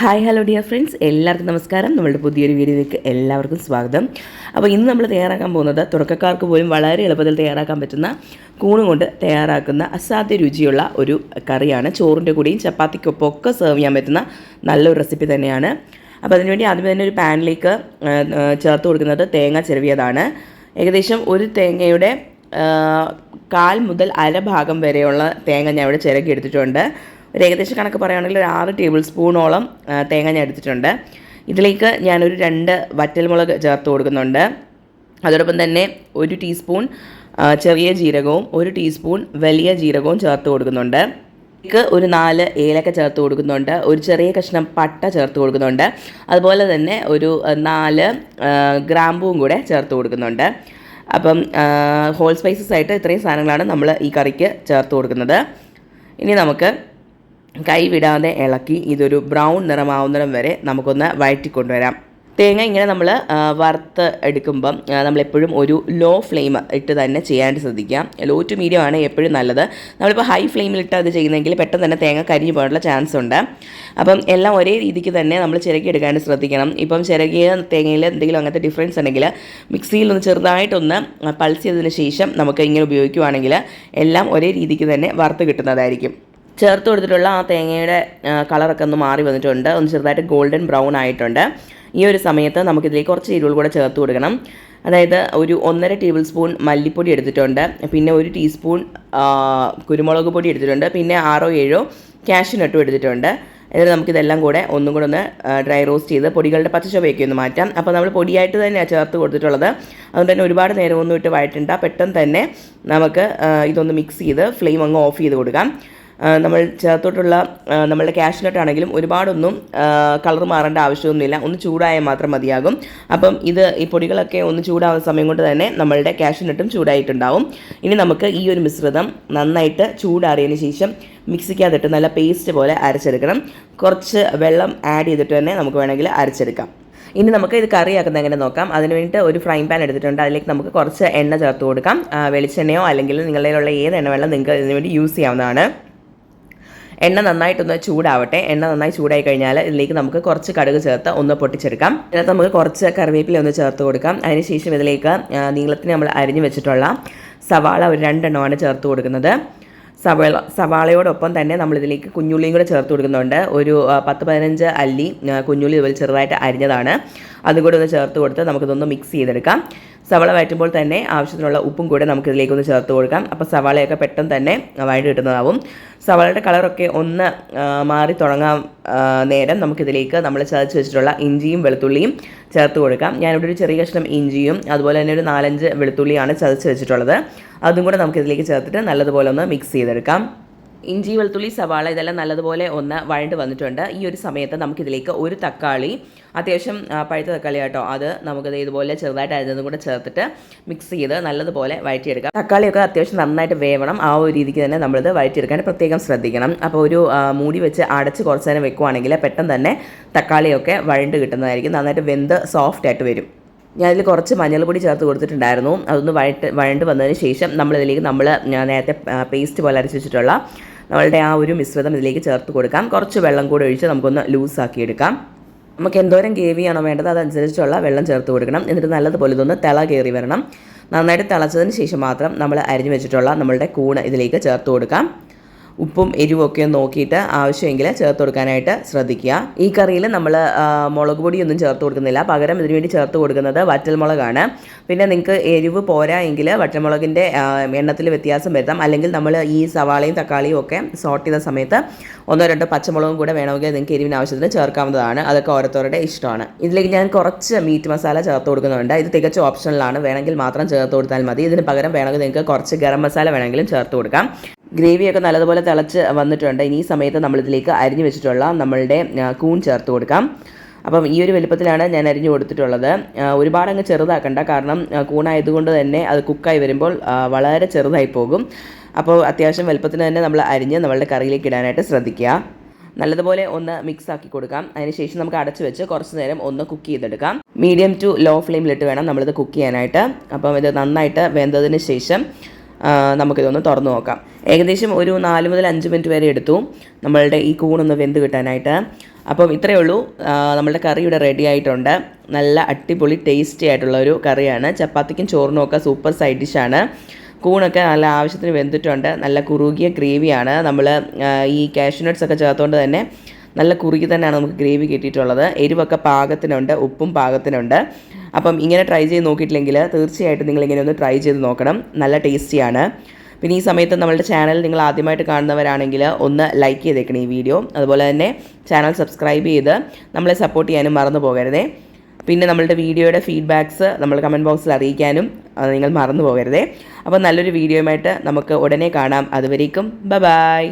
Hi hello dear friends. എല്ലാവർക്കും നമസ്കാരം. നമ്മളുടെ പുതിയൊരു വീഡിയോയിലേക്ക് എല്ലാവർക്കും സ്വാഗതം. അപ്പോൾ ഇന്ന് നമ്മൾ തയ്യാറാക്കാൻ പോകുന്നത് തുടക്കക്കാർക്ക് പോലും വളരെ എളുപ്പത്തിൽ തയ്യാറാക്കാൻ പറ്റുന്ന കൂണ് കൊണ്ട് തയ്യാറാക്കുന്ന അസാധ്യ രുചിയുള്ള ഒരു കറിയാണ്. ചോറിന്റെ കൂടെയും ചപ്പാത്തിക്കൊപ്പം ഒക്കെ സെർവ് ചെയ്യാൻ പറ്റുന്ന നല്ലൊരു റെസിപ്പി തന്നെയാണ്. അപ്പോൾ അതിനുവേണ്ടി ആദ്യമേ തന്നെ ഒരു പാനിലേക്ക് ചേർത്ത് കൊടുക്കുന്നത് തേങ്ങ ചിരവിയതാണ്. ഏകദേശം ഒരു തേങ്ങയുടെ കാൽ മുതൽ അര ഭാഗം വരെയുള്ള തേങ്ങ ഞാൻ ഇവിടെ ചിരകി എടുത്തിട്ടുണ്ട്. ഒരു ഏകദേശം കണക്ക് പറയുകയാണെങ്കിൽ ഒരു ആറ് ടേബിൾ സ്പൂണോളം തേങ്ങ ഞാൻ എടുത്തിട്ടുണ്ട്. ഇതിലേക്ക് ഞാനൊരു രണ്ട് വറ്റൽമുളക് ചേർത്ത് കൊടുക്കുന്നുണ്ട്. അതോടൊപ്പം തന്നെ ഒരു ടീസ്പൂൺ ചെറിയ ജീരകവും ഒരു ടീസ്പൂൺ വലിയ ജീരകവും ചേർത്ത് കൊടുക്കുന്നുണ്ട്. ഇതിലേക്ക് ഒരു നാല് ഏലക്ക ചേർത്ത് കൊടുക്കുന്നുണ്ട്. ഒരു ചെറിയ കഷ്ണം പട്ട ചേർത്ത് കൊടുക്കുന്നുണ്ട്. അതുപോലെ തന്നെ ഒരു നാല് ഗ്രാമ്പുവും കൂടെ ചേർത്ത് കൊടുക്കുന്നുണ്ട്. അപ്പം ഹോൾ സ്പൈസസ് ആയിട്ട് ഇത്രയും സാധനങ്ങളാണ് നമ്മൾ ഈ കറിക്ക് ചേർത്ത് കൊടുക്കുന്നത്. ഇനി നമുക്ക് കൈ വിടാതെ ഇളക്കി ഇതൊരു ബ്രൗൺ നിറമാവുന്നിടം വരെ നമുക്കൊന്ന് വഴറ്റി കൊണ്ടുവരാം തേങ്ങ ഇങ്ങനെ നമ്മൾ വറുത്ത് എടുക്കുമ്പം നമ്മളെപ്പോഴും ഒരു ലോ ഫ്ലെയിം ഇട്ട് തന്നെ ചെയ്യാൻ ശ്രദ്ധിക്കാം. ലോ ടു മീഡിയം ആണ് എപ്പോഴും നല്ലത്. നമ്മളിപ്പോൾ ഹൈ ഫ്ലെയിമിൽ ഇട്ട് അത് ചെയ്യുന്നെങ്കിൽ പെട്ടെന്ന് തന്നെ തേങ്ങ കരിഞ്ഞു പോകാനുള്ള ചാൻസ് ഉണ്ട്. അപ്പം എല്ലാം ഒരേ രീതിക്ക് തന്നെ നമ്മൾ ചിരകി എടുക്കാൻ ശ്രദ്ധിക്കണം. ഇപ്പം ചിരകിയ തേങ്ങയിൽ എന്തെങ്കിലും അങ്ങനത്തെ ഡിഫറൻസ് ഉണ്ടെങ്കിൽ മിക്സിയിൽ ഒന്ന് ചെറുതായിട്ടൊന്ന് പൾസ് ചെയ്തതിന് ശേഷം നമുക്ക് ഇങ്ങനെ ഉപയോഗിക്കുവാണെങ്കിൽ എല്ലാം ഒരേ രീതിക്ക് തന്നെ വറുത്ത് കിട്ടുന്നതായിരിക്കും. ചേർത്ത് കൊടുത്തിട്ടുള്ള ആ തേങ്ങയുടെ കളറൊക്കെ ഒന്ന് മാറി വന്നിട്ടുണ്ട്. ഒന്ന് ചെറുതായിട്ട് ഗോൾഡൻ ബ്രൗൺ ആയിട്ടുണ്ട്. ഈ ഒരു സമയത്ത് നമുക്കിതിലേക്ക് കുറച്ച് എരിവുകൾ കൂടെ ചേർത്ത് കൊടുക്കണം. അതായത് ഒരു ഒന്നര ടേബിൾ സ്പൂൺ മല്ലിപ്പൊടി എടുത്തിട്ടുണ്ട്. പിന്നെ ഒരു ടീസ്പൂൺ കുരുമുളക് പൊടി എടുത്തിട്ടുണ്ട്. പിന്നെ ആറോ ഏഴോ കാഷ്യൂനട്ടും എടുത്തിട്ടുണ്ട്. എന്നിട്ട് നമുക്കിതെല്ലാം കൂടെ ഒന്നും കൂടെ ഒന്ന് ഡ്രൈ റോസ്റ്റ് ചെയ്ത് പൊടികളുടെ പച്ചച്ചൊവയൊക്കെ ഒന്ന് മാറ്റാം. അപ്പോൾ നമ്മൾ പൊടിയായിട്ട് തന്നെയാണ് ചേർത്ത് കൊടുത്തിട്ടുള്ളത്. അതുകൊണ്ട് തന്നെ ഒരുപാട് നേരം ഒന്നും ഇട്ട് വഴറ്റണ്ട. പെട്ടെന്ന് തന്നെ നമുക്ക് ഇതൊന്ന് മിക്സ് ചെയ്ത് ഫ്ലെയിം അങ്ങ് ഓഫ് ചെയ്ത് കൊടുക്കാം. നമ്മൾ ചേർത്തോട്ടുള്ള നമ്മളുടെ കാഷ്നട്ട് ആണെങ്കിലും ഒരുപാടൊന്നും കളർ മാറേണ്ട ആവശ്യമൊന്നുമില്ല. ഒന്ന് ചൂടായാൽ മാത്രം മതിയാകും. അപ്പം ഇത് ഈ പൊടികളൊക്കെ ഒന്ന് ചൂടാവുന്ന സമയം കൊണ്ട് തന്നെ നമ്മളുടെ കാഷ്നട്ടും ചൂടായിട്ടുണ്ടാവും. ഇനി നമുക്ക് ഈ ഒരു മിശ്രിതം നന്നായിട്ട് ചൂടാറിയതിന് ശേഷം മിക്സിക്കകത്തിട്ട് നല്ല പേസ്റ്റ് പോലെ അരച്ചെടുക്കണം. കുറച്ച് വെള്ളം ആഡ് ചെയ്തിട്ട് തന്നെ നമുക്ക് വേണമെങ്കിൽ അരച്ചെടുക്കാം. ഇനി നമുക്ക് ഇത് കറിയാക്കുന്നത് എങ്ങനെ നോക്കാം? അതിന് വേണ്ടിയിട്ട് ഒരു ഫ്രൈ പാൻ എടുത്തിട്ടുണ്ട്. അതിലേക്ക് നമുക്ക് കുറച്ച് എണ്ണ ചേർത്ത് കൊടുക്കാം. വെളിച്ചെണ്ണയോ അല്ലെങ്കിൽ നിങ്ങളുടെ ഏത് എണ്ണ വേണം നിങ്ങൾക്ക് ഇതിനുവേണ്ടി യൂസ് ചെയ്യാവുന്നതാണ്. എണ്ണ നന്നായിട്ടൊന്ന് ചൂടാവട്ടെ. എണ്ണ നന്നായി ചൂടായി കഴിഞ്ഞാൽ ഇതിലേക്ക് നമുക്ക് കുറച്ച് കടുക് ചേർത്ത് ഒന്ന് പൊട്ടിച്ചെടുക്കാം. ഇതിനകത്ത് നമുക്ക് കുറച്ച് കറിവേപ്പില ഒന്ന് ചേർത്ത് കൊടുക്കാം. അതിനുശേഷം ഇതിലേക്ക് നീളത്തിന് നമ്മൾ അരിഞ്ഞു വെച്ചിട്ടുള്ള സവാള ഒരു രണ്ടെണ്ണമാണ് ചേർത്ത് കൊടുക്കുന്നത്. സവാള സവാളയോടൊപ്പം തന്നെ നമ്മളിതിലേക്ക് കുഞ്ഞുള്ളിയും കൂടെ ചേർത്ത് കൊടുക്കുന്നുണ്ട്. ഒരു പത്ത് പതിനഞ്ച് അല്ലി കുഞ്ഞുള്ളി ഇതുപോലെ ചെറുതായിട്ട് അരിഞ്ഞതാണ്. അതും കൂടെ ഒന്ന് ചേർത്ത് കൊടുത്ത് നമുക്കിതൊന്ന് മിക്സ് ചെയ്തെടുക്കാം. സവാള വഴറ്റുമ്പോൾ തന്നെ ആവശ്യത്തിനുള്ള ഉപ്പും കൂടെ നമുക്കിതിലേക്കൊന്ന് ചേർത്ത് കൊടുക്കാം. അപ്പോൾ സവാളയൊക്കെ പെട്ടെന്ന് തന്നെ വഴറ്റി കിട്ടുന്നതാവും. സവാളയുടെ കളറൊക്കെ ഒന്ന് മാറി തുടങ്ങാൻ നേരം നമുക്കിതിലേക്ക് നമ്മൾ ചതച്ച് വെച്ചിട്ടുള്ള ഇഞ്ചിയും വെളുത്തുള്ളിയും ചേർത്ത് കൊടുക്കാം. ഞാനിവിടെ ഒരു ചെറിയ കഷ്ണം ഇഞ്ചിയും അതുപോലെ തന്നെ ഒരു നാലഞ്ച് വെളുത്തുള്ളിയാണ് ചതച്ച് വെച്ചിട്ടുള്ളത്. അതും കൂടെ നമുക്കിതിലേക്ക് ചേർത്തിട്ട് നല്ലതുപോലെ ഒന്ന് മിക്സ് ചെയ്തെടുക്കാം. ഇഞ്ചി വെളുത്തുള്ളി സവാള ഇതെല്ലാം നല്ലതുപോലെ ഒന്ന് വഴണ്ട് വന്നിട്ടുണ്ട്. ഈ ഒരു സമയത്ത് നമുക്കിതിലേക്ക് ഒരു തക്കാളി അത്യാവശ്യം പഴുത്ത തക്കാളി കേട്ടോ അത് നമുക്കത് ഇതുപോലെ ചെറുതായിട്ട് അരിഞ്ഞതും കൂടെ ചേർത്തിട്ട് മിക്സ് ചെയ്ത് നല്ലതുപോലെ വഴറ്റിയെടുക്കാം. തക്കാളിയൊക്കെ അത്യാവശ്യം നന്നായിട്ട് വേവണം. ആ ഒരു രീതിക്ക് തന്നെ നമ്മളിത് വഴറ്റിയെടുക്കാൻ പ്രത്യേകം ശ്രദ്ധിക്കണം. അപ്പോൾ ഒരു മൂടി വെച്ച് അടച്ച് കുറച്ച് നേരം വെക്കുവാണെങ്കിൽ പെട്ടെന്ന് തന്നെ തക്കാളിയൊക്കെ വഴണ്ട് കിട്ടുന്നതായിരിക്കും. നന്നായിട്ട് വെന്ത് സോഫ്റ്റ് ആയിട്ട് വരും. ഞാൻ കുറച്ച് മഞ്ഞൾപ്പൊടി ചേർത്ത് കൊടുത്തിട്ടുണ്ടായിരുന്നു. അതൊന്ന് വഴട്ട് വഴണ്ട് വന്നതിന് ശേഷം നമ്മളിതിലേക്ക് നമ്മൾ നേരത്തെ പേസ്റ്റ് പോലെ അരച്ച് വെച്ചിട്ടുള്ള നമ്മളുടെ ആ ഒരു മിശ്രിതം ഇതിലേക്ക് ചേർത്ത് കൊടുക്കാം. കുറച്ച് വെള്ളം കൂടെ ഒഴിച്ച് നമുക്കൊന്ന് ലൂസാക്കി എടുക്കാം. നമുക്ക് എന്തോരം ഗ്രേവിയാണോ വേണ്ടത് അതനുസരിച്ചുള്ള വെള്ളം ചേർത്ത് കൊടുക്കണം. എന്നിട്ട് നല്ലതുപോലെ ഇതൊന്ന് തിള കയറി വരണം. നന്നായിട്ട് തിളച്ചതിന് ശേഷം മാത്രം നമ്മൾ അരിഞ്ഞു വെച്ചിട്ടുള്ള നമ്മളുടെ കൂണ് ഇതിലേക്ക് ചേർത്ത് കൊടുക്കാം. ഉപ്പും എരിവും ഒക്കെ ഒന്ന് നോക്കിയിട്ട് ആവശ്യമെങ്കിൽ ചേർത്ത് കൊടുക്കാനായിട്ട് ശ്രദ്ധിക്കുക. ഈ കറിയിൽ നമ്മൾ മുളക് പൊടിയൊന്നും ചേർത്ത് കൊടുക്കുന്നില്ല. പകരം ഇതിനു വേണ്ടി ചേർത്ത് കൊടുക്കുന്നത് വറ്റൽമുളകാണ്. പിന്നെ നിങ്ങൾക്ക് എരിവ് പോരാ എങ്കിൽ വറ്റൽമുളകിന്റെ എണ്ണത്തിൽ വ്യത്യാസം വരുത്താം. അല്ലെങ്കിൽ നമ്മൾ ഈ സവാളയും തക്കാളിയും ഒക്കെ സോർട്ട് ചെയ്ത സമയത്ത് ഒന്നോ രണ്ടോ പച്ചമുളകും കൂടെ വേണമെങ്കിൽ നിങ്ങൾക്ക് എരിവിന് ആവശ്യത്തിന് ചേർക്കാവുന്നതാണ്. അതൊക്കെ ഓരോരുത്തരുടെ ഇഷ്ടമാണ്. ഇതിലേക്ക് ഞാൻ കുറച്ച് മീറ്റ് മസാല ചേർത്ത് കൊടുക്കുന്നുണ്ട്. ഇത് തികച്ചും ഓപ്ഷണലാണ് വേണമെങ്കിൽ മാത്രം ചേർത്ത് കൊടുത്താൽ മതി. ഇതിന് പകരം വേണമെങ്കിൽ നിങ്ങൾക്ക് കുറച്ച് ഗരം മസാല വേണമെങ്കിലും ചേർത്ത് കൊടുക്കാം. ഗ്രേവിയൊക്കെ നല്ലതുപോലെ തിളച്ച് വന്നിട്ടുണ്ട്. ഇനി ഈ സമയത്ത് നമ്മളിതിലേക്ക് അരിഞ്ഞു വെച്ചിട്ടുള്ള നമ്മളുടെ കൂൺ ചേർത്ത് കൊടുക്കാം. അപ്പം ഈ ഒരു വലുപ്പത്തിലാണ് ഞാൻ അരിഞ്ഞു കൊടുത്തിട്ടുള്ളത്. ഒരുപാട് അങ്ങ് ചെറുതാക്കണ്ട. കാരണം കൂണായതുകൊണ്ട് തന്നെ അത് കുക്കായി വരുമ്പോൾ വളരെ ചെറുതായി പോകും. അപ്പോൾ അത്യാവശ്യം വലുപ്പത്തിന് തന്നെ നമ്മൾ അരിഞ്ഞ് നമ്മളുടെ കറിയിലേക്ക് ഇടാനായിട്ട് ശ്രദ്ധിക്കുക. നല്ലതുപോലെ ഒന്ന് മിക്സ് ആക്കി കൊടുക്കാം. അതിനുശേഷം നമുക്ക് അടച്ചു വെച്ച് കുറച്ച് നേരം ഒന്ന് കുക്ക് ചെയ്തെടുക്കാം. മീഡിയം ടു ലോ ഫ്ലെയിമിലിട്ട് വേണം നമ്മളിത് കുക്ക് ചെയ്യാനായിട്ട്. അപ്പം ഇത് നന്നായിട്ട് വെന്തതിന് ശേഷം നമുക്കിതൊന്ന് തുറന്നു നോക്കാം. ഏകദേശം ഒരു നാല് മുതൽ അഞ്ച് മിനിറ്റ് വരെ എടുത്തു. നമ്മളുടെ ഈ കൂണൊന്ന് വെന്ത് കിട്ടാനായിട്ട്. അപ്പം ഇത്രയേ ഉള്ളൂ. നമ്മളുടെ കറി ഇവിടെ റെഡി ആയിട്ടുണ്ട്. നല്ല അടിപൊളി ടേസ്റ്റി ആയിട്ടുള്ള ഒരു കറിയാണ്. ചപ്പാത്തിക്കും ചോറിനും ഒക്കെ സൂപ്പർ സൈഡ് ഡിഷാണ് കൂണൊക്കെ നല്ല ആവശ്യത്തിന് വെന്തിട്ടുണ്ട്. നല്ല കുറുകിയ ഗ്രേവിയാണ് നമ്മൾ ഈ കാഷ്യൂനട്ട്സ് ഒക്കെ ചേർത്തുകൊണ്ട് തന്നെ നല്ല കുറുകി തന്നെയാണ് നമുക്ക് ഗ്രേവി കിട്ടിയിട്ടുള്ളത്. എരിവൊക്കെ പാകത്തിനുണ്ട് ഉപ്പും പാകത്തിനുണ്ട്. അപ്പം ഇങ്ങനെ ട്രൈ ചെയ്ത് നോക്കിയിട്ടില്ലെങ്കിൽ തീർച്ചയായിട്ടും നിങ്ങൾ ഇങ്ങനെ ഒന്ന് ട്രൈ ചെയ്ത് നോക്കണം. നല്ല ടേസ്റ്റിയാണ് പിന്നെ ഈ സമയത്ത് നമ്മളുടെ ചാനൽ നിങ്ങൾ ആദ്യമായിട്ട് കാണുന്നവരാണെങ്കിൽ ഒന്ന് ലൈക്ക് ചെയ്തേക്കണം ഈ വീഡിയോ അതുപോലെ തന്നെ ചാനൽ സബ്സ്ക്രൈബ് ചെയ്ത് നമ്മളെ സപ്പോർട്ട് ചെയ്യാനും മറന്നു പോകരുതേ. പിന്നെ നമ്മളുടെ വീഡിയോയുടെ ഫീഡ്ബാക്ക്സ് നമ്മൾ കമന്റ് ബോക്സിൽ അറിയിക്കാനും നിങ്ങൾ മറന്നു പോകരുതേ. അപ്പോൾ നല്ലൊരു വീഡിയോയുമായിട്ട് നമുക്ക് ഉടനെ കാണാം. അതുവരേക്കും ബ ബായ്